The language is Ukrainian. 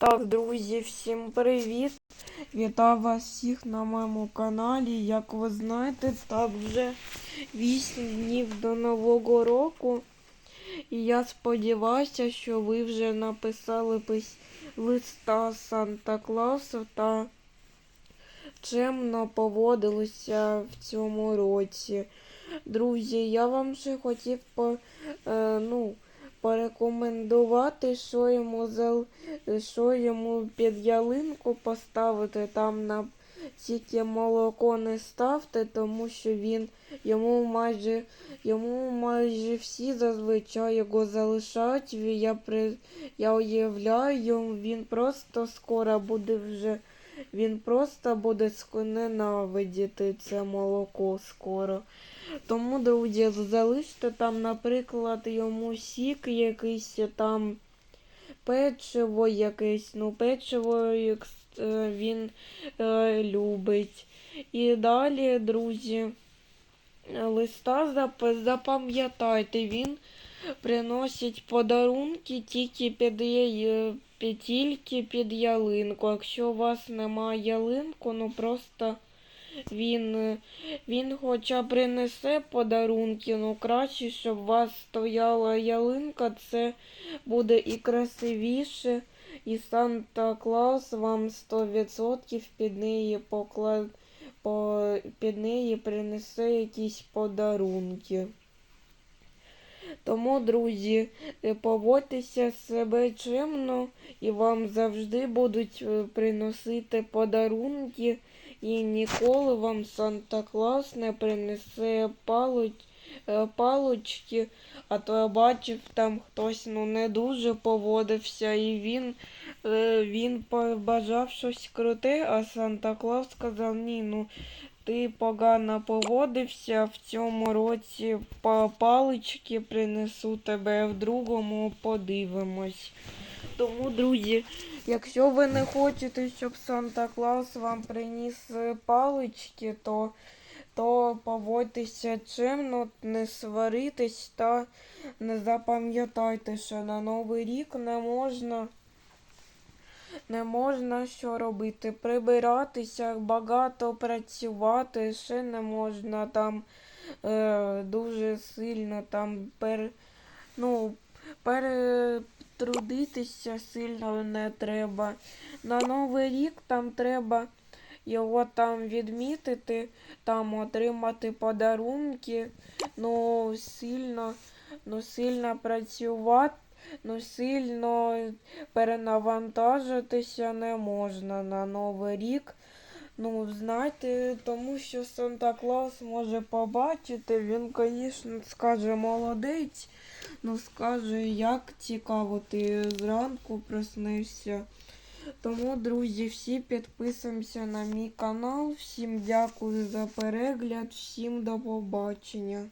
Так, друзі, всім привіт! Вітаю вас всіх на моєму каналі. Як ви знаєте, так вже 8 днів до Нового року. І я сподіваюся, що ви вже написали пис- листа Санта Клаусу та чемно поводилися в цьому році. Друзі, я вам ще хотів по, е, ну, порекомендувати, що йому зал що йому під ялинку поставити там на тільки молоко не ставте, тому що він йому майже йому майже всі зазвичай його залишають. Я при я уявляю, він просто скоро буде вже. Він просто буде ненавидіти це молоко скоро. Тому, друзі, залиште там, наприклад, йому сік якийсь там печиво якесь, ну печиво як е, він е, любить. І далі, друзі, е, листа запам'ятайте, він приносить подарунки тільки під, під, тільки під ялинку. Якщо у вас немає ялинку, ну просто він, е, він хоча принесе подарунки, ну краще, щоб у вас стояла ялинка, це буде і красивіше, і Санта Клаус вам 100% під неї поклад... по... під неї принесе якісь подарунки. Тому, друзі, е, поводьтеся себе чимно і вам завжди будуть е, приносити подарунки, і ніколи вам Санта Клаус не принесе палоч... е, палочки, а то я бачив, там хтось ну, не дуже поводився, і він, він побажав щось круте, а Санта Клаус сказав, ні, ну ти погано поводився в цьому році па- палички принесу тебе в другому подивимось. Тому, друзі, якщо ви не хочете, щоб Санта Клаус вам приніс е, палички, то, то поводьтеся чимно, не сваритесь та не запам'ятайте, що на Новий рік не можна. Не можна що робити, прибиратися, багато працювати, ще не можна там е, дуже сильно там пер, ну, перетрудитися сильно не треба. На Новий рік там треба його там відмітити, там отримати подарунки, ну сильно, ну сильно працювати. Ну, сильно перенавантажитися не можна на Новий рік. Ну, знаєте, тому що Санта Клаус може побачити, він, звісно, скаже молодець, ну скаже, як цікаво, ти зранку проснешся. Тому, друзі, всі підписуємося на мій канал. Всім дякую за перегляд, всім до побачення.